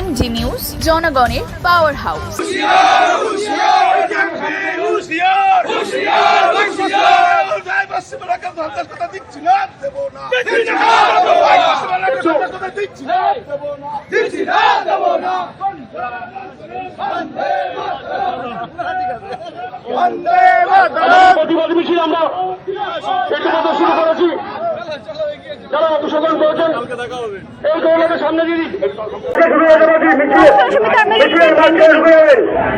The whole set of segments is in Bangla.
এমজি নিউজ জনগণের পাওয়ার হাউস দিচ্ছি না দেব না বসিমরাকে ধন্দাস কথা দিচ্ছি না দেব না দিচ্ছি না দেব না বন্দে মাতরম প্রতিবাদ মিছিল আমরা ইতিমধ্যে শুরু করেছি যারা অংশগ্রহণ করেছেন এই সামনে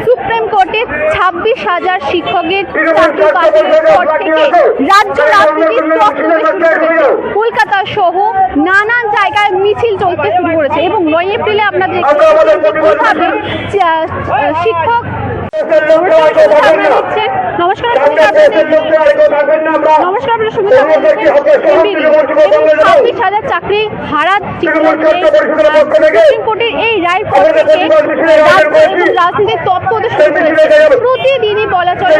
সুপ্রিম কোর্টে ছাব্বিশ হাজার শিক্ষকের চাকরি বাতিলের পর থেকে রাজ্য রাজনীতির প্রশ্ন শুরু হয়েছে। কলকাতা সহ নানান জায়গায় মিছিল চলতে শুরু করেছে এবং নয় এপ্রিলে আপনাদের শিক্ষক নমস্কার নমস্কার ছাব্বিশ হাজার চাকরি হারা কোর্টের এই রায় রাজনীতির প্রতিদিনই বলা চলে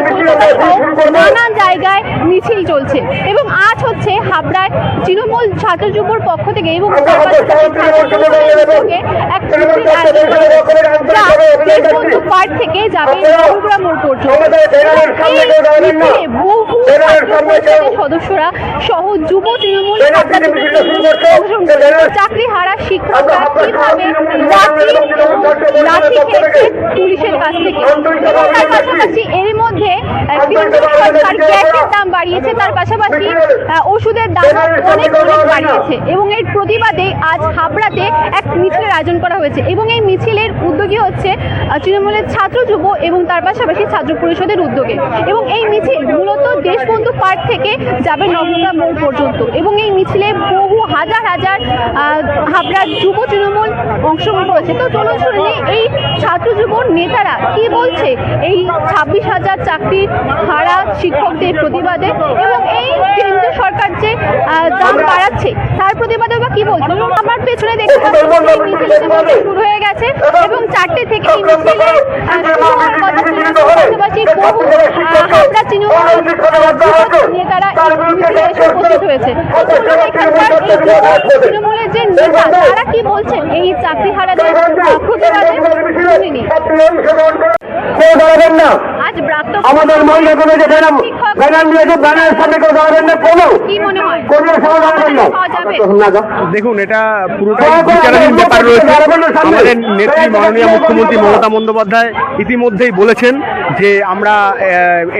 নানান জায়গায় মিছিল চলছে এবং আজ হচ্ছে হাবড়ায় তৃণমূল ছাত্র যুবর পক্ষ থেকে এবং এক পার্ক থেকে যাবে সদস্যরা সহ যুব তৃণমূল। চাকরি হারা শিক্ষকরা পুলিশের কাছ থেকে তার পাশাপাশি এর মধ্যে দাম বাড়িয়েছে তার পাশাপাশি ওষুধের দাম অনেক অনেক বাড়িয়েছে এবং এর প্রতিবাদে আজ হাবড়াতে এক মিছিলের আয়োজন করা হয়েছে এবং এই মিছিলের উদ্যোগী হচ্ছে তৃণমূলের ছাত্র যুব এবং তার পাশাপাশি ছাত্র পরিষদের উদ্যোগে। এবং এই মিছিল মূলত দেশবন্ধু পার্ক থেকে যাবে নবগ্রাম মোড় পর্যন্ত। এবং এই মিছিলে বহু হাজার হাজার হাবড়ার যুব তৃণমূল অংশগ্রহণ করেছে। তো চলুন শুনে এই ছাত্র যুব নেতারা কি বলছে? এই ছাব্বিশ হাজার চাকরি হারা শিক্ষকদের প্রতিবাদে এবং এই কেন্দ্রীয় সরকার যে দাম বাড়াচ্ছে তার প্রতিবাদে বা কি বলছে? আমার পেছনে দেখতে এই মিছিল ইতিমধ্যে শুরু হয়ে গেছে এবং চারটে থেকে এই মিছিলে আহ, শুরু হওয়ার কথা ছিল পাশাপাশি বহু হাবড়া তৃণমূল নেতারা এই মিছিলে এসে উপস্থিত হয়েছে তো চলুন এখানকার এই যুব তৃণমূলের যে নেতা তারা কি বলছেন এই চাকরি হারাদের প্রতিবাদে শুনে কেউ দাঁড়াবেন না আজ প্রাপ্ত আমাদের মহিলা কলেজে ব্যানার ব্যানার সামনে কেউ দাঁড়াবেন না কোনো মনে হয় কোনো সময় দেখুন এটা বিচারাধীন ব্যাপার রয়েছে। আমাদের নেত্রী মাননীয় মুখ্যমন্ত্রী মমতা বন্দ্যোপাধ্যায় ইতিমধ্যেই বলেছেন যে আমরা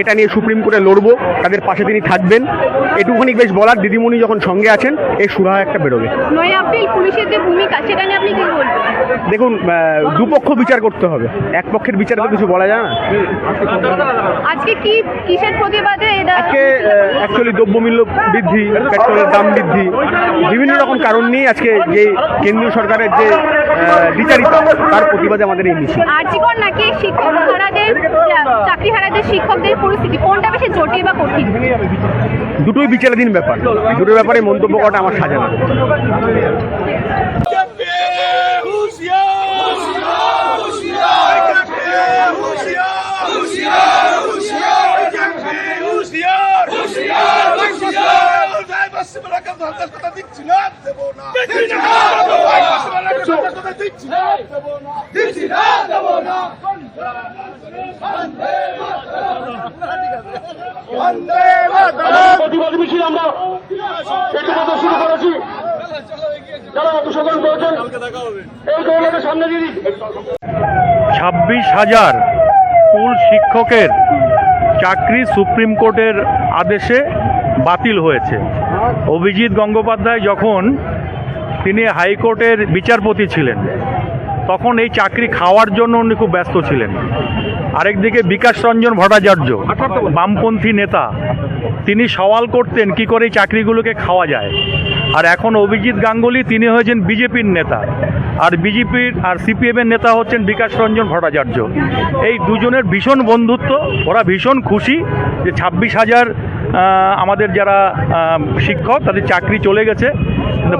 এটা নিয়ে সুপ্রিম কোর্টে লড়বো তাদের পাশে তিনি থাকবেন। এটুকুনি বেশ বলার দিদিমণি যখন সঙ্গে আছেন এই সুরাহা একটা বেরোবে। দেখুন দুপক্ষ বিচার করতে হবে। এক পক্ষের বিচারে তো কিছু বলা যায় না। আজকে কি কিসের প্রতিবাদে আজকে অ্যাকচুয়ালি দ্রব্যমূল্য বৃদ্ধি পেট্রোলের দাম বৃদ্ধি বিভিন্ন রকম কারণ নিয়ে আজকে যে কেন্দ্রীয় সরকারের যে বিচারিত তার প্রতিবাদে আমাদের এই মিছিল। নাকি শিক্ষক হারাদের চাকরি হারাদের শিক্ষকদের পরিস্থিতি? কোনটা বেশি জটিল বা কঠিন? দুটোই বিচারাধীন ব্যাপার। দুটোর ব্যাপারে মন্তব্য করাটা আমার সাজা না হুঁশিয়ার হুঁশিয়ার হুঁশিয়ার হুঁশিয়ার হুঁশিয়ার হুঁশিয়ার হুঁশিয়ার জয় বসিমরাকে ধন্দাস কথা দিচ্ছি না দেব না দিচ্ছি না দেব না বসিমরাকে ধন্দাস কথা দিচ্ছি না দেব না দিচ্ছি না দেব না বন্দে মাতরম প্রতিবাদ মিছিল আমরা ইতিমধ্যে শুরু করেছি যারা অংশগ্রহণ করেছেন এই দৌলতের সামনে ছাব্বিশ হাজার স্কুল শিক্ষকের চাকরি সুপ্রিম কোর্টের আদেশে বাতিল হয়েছে। অভিজিৎ গঙ্গোপাধ্যায় যখন তিনি হাইকোর্টের বিচারপতি ছিলেন। তখন এই চাকরি খাওয়ার জন্য উনি খুব ব্যস্ত ছিলেন। আরেকদিকে বিকাশ রঞ্জন ভট্টাচার্য, বামপন্থী নেতা, তিনি সওয়াল করতেন কি করে এই চাকরিগুলোকে খাওয়া যায়। আর এখন অভিজিৎ গাঙ্গুলি, তিনি হয়েছেন বিজেপির নেতা। আর বিজেপির আর সিপিএমের নেতা হচ্ছেন বিকাশ রঞ্জন ভট্টাচার্য। এই দুজনের ভীষণ বন্ধুত্ব, ওরা ভীষণ খুশি যে ছাব্বিশ হাজার আমাদের যারা শিক্ষক, তাদের চাকরি চলে গেছে।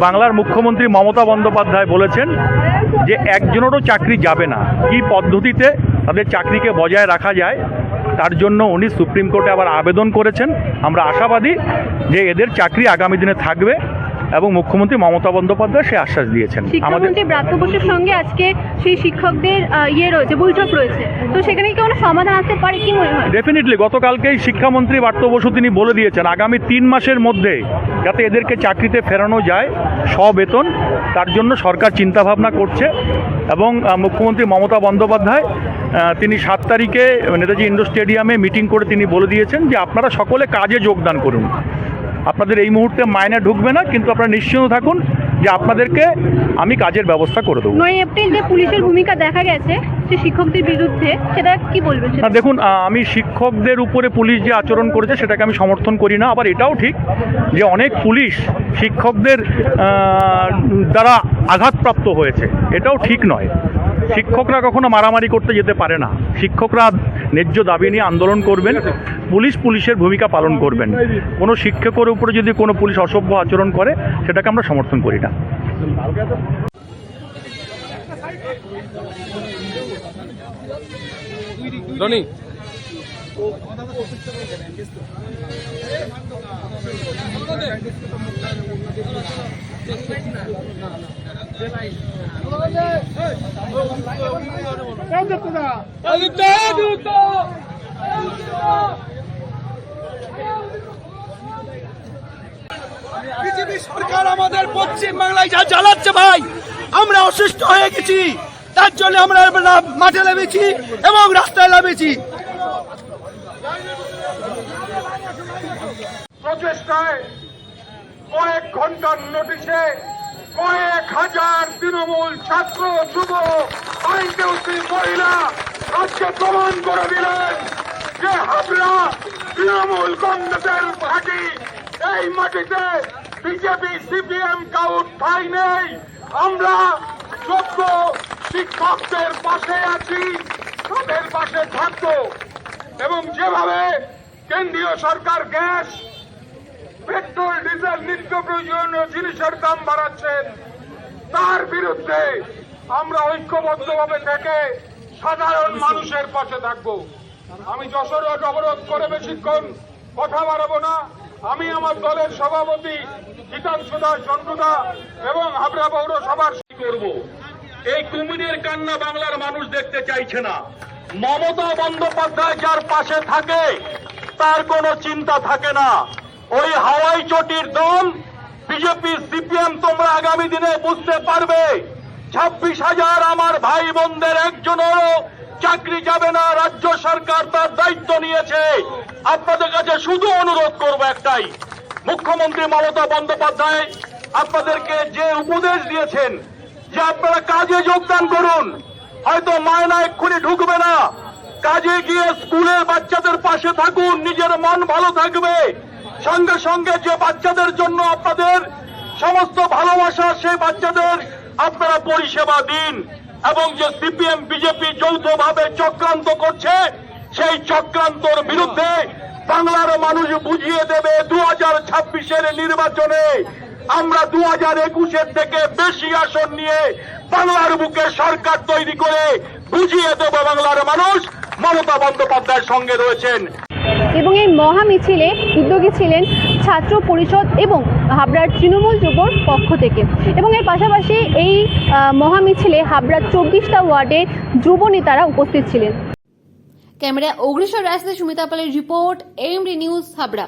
বাংলার মুখ্যমন্ত্রী মমতা বন্দ্যোপাধ্যায় বলেছেন যে একজনেরও চাকরি যাবে না। কি পদ্ধতিতে তাদের চাকরিকে বজায় রাখা যায়, তার জন্য উনি সুপ্রিম কোর্টে আবার আবেদন করেছেন। আমরা আশাবাদী যে এদের চাকরি আগামী দিনে থাকবে। এবং মুখ্যমন্ত্রী মমতা বন্দ্যোপাধ্যায় সে আশ্বাস দিয়েছেন। শিক্ষামন্ত্রী ব্রাত্য বসুর সঙ্গে আজকে সেই শিক্ষকদের ইয়ে রয়েছে বৈঠক রয়েছে। তো সেখানে কি কোনো সমাধান আসতে পারে কি মনে হয়? ডেফিনেটলি গতকালকেই শিক্ষামন্ত্রী বার্ত বসু তিনি বলে দিয়েছেন আগামী তিন মাসের মধ্যে যাতে এদেরকে চাকরিতে ফেরানো যায় বেতন তার জন্য সরকার চিন্তাভাবনা করছে এবং মুখ্যমন্ত্রী মমতা বন্দ্যোপাধ্যায় তিনি সাত তারিখে নেতাজি ইন্ডোর স্টেডিয়ামে মিটিং করে তিনি বলে দিয়েছেন যে আপনারা সকলে কাজে যোগদান করুন। আপনাদের এই মুহূর্তে মাইনে ঢুকবে না কিন্তু আপনারা নিশ্চিন্ত থাকুন যে আপনাদেরকে আমি কাজের ব্যবস্থা করে দেবো। নয় এপ্রিল যে পুলিশের ভূমিকা দেখা গেছে যে শিক্ষকদের বিরুদ্ধে সেটা কি বলবেন না দেখুন আমি শিক্ষকদের উপরে পুলিশ যে আচরণ করেছে সেটাকে আমি সমর্থন করি না আবার এটাও ঠিক যে অনেক পুলিশ শিক্ষকদের দ্বারা আঘাতপ্রাপ্ত হয়েছে। এটাও ঠিক নয়। শিক্ষকরা কখনো মারামারি করতে যেতে পারে না। শিক্ষকরা ন্যায্য দাবি নিয়ে আন্দোলন করবেন, পুলিশ পুলিশের ভূমিকা পালন করবেন। কোনো শিক্ষকের উপরে যদি কোনো পুলিশ অসভ্য আচরণ করে, সেটাকে আমরা সমর্থন করি না। বিজেপি সরকার আমাদের পশ্চিম বাংলায় যা জ্বালাচ্ছে ভাই, আমরা অসুস্থ হয়ে গেছি। তার জন্য আমরা মাঠে নেমেছি এবং রাস্তায় নেমেছি। প্রচেষ্টায় কয়েক ঘণ্টার নোটিশে কয়েক হাজার তৃণমূল ছাত্র, যুব, আইনজীবী, মহিলা আজকে প্রমাণ করে দিলেন যে হাবড়া তৃণমূল কংগ্রেসের ঘাঁটি এই মাটিতে বিজেপি, সিপিএম কাউট ঠাই নেই। আমরা যোগ্য শিক্ষকদের পাশে আছি, তাদের পাশে থাকব। এবং যেভাবে কেন্দ্রীয় সরকার গ্যাস পেট্রোল, ডিজেল নিত্য প্রয়োজনীয় জিনিসের দাম বাড়াচ্ছেন। তার বিরুদ্ধে আমরা ঐক্যবদ্ধভাবে থেকে সাধারণ মানুষের পাশে থাকব। আমি যশোর অবরোধ করে বেশিক্ষণ কথা বাড়াবো না। আমি আমার দলের সভাপতি গীতাংশু দাস চন্দ্রদা এবং হাবড়া পৌরসভার করব। এই কুমিরের কান্না বাংলার মানুষ দেখতে চাইছে না। মমতা বন্দ্যোপাধ্যায় যার পাশে থাকে, তার কোনো চিন্তা থাকে না। ওই হাওয়াই চটির দম বিজেপি, সিপিএম তোমরা আগামী দিনে বুঝতে পারবে, ছাব্বিশ হাজার আমার ভাই বোনদের একজনেরও চাকরি যাবে না, রাজ্য সরকার তার দায়িত্ব নিয়েছে। আপনাদের কাছে শুধু অনুরোধ করব একটাই, মুখ্যমন্ত্রী মমতা বন্দ্যোপাধ্যায় আপনাদেরকে যে উপদেশ দিয়েছেন, যে আপনারা কাজে যোগদান করুন, হয়তো মায়না এক্ষুনি ঢুকবে না, কাজে গিয়ে স্কুলের বাচ্চাদের পাশে থাকুন, নিজের মন ভালো থাকবে। সঙ্গে সঙ্গে যে বাচ্চাদের জন্য আপনাদের সমস্ত ভালোবাসা, সেই বাচ্চাদের আপনারা পরিষেবা দিন এবং যে সিপিএম, বিজেপি যৌথভাবে চক্রান্ত করছে, সেই চক্রান্তর বিরুদ্ধে বাংলার মানুষ বুঝিয়ে দেবে দু হাজার ছাব্বিশের নির্বাচনে আমরা দু হাজার একুশের থেকে বেশি আসন নিয়ে বাংলার বুকে সরকার তৈরি করে বুঝিয়ে দেব বাংলার মানুষ। মমতা বন্দ্যোপাধ্যায়ের সঙ্গে রয়েছেন এবং এই মহা মিছিলে উদ্যোগী ছিলেন ছাত্র পরিষদ এবং হাবড়ার তৃণমূল যুবর পক্ষ থেকে। এবং এর পাশাপাশি এই মহা মিছিলে হাবড়ার চব্বিশটা ওয়ার্ডের যুব নেতারা উপস্থিত ছিলেন। ক্যামেরা অগ্রসর রাস্তায় সুমিতা পালের রিপোর্ট এমডি নিউজ হাবড়া।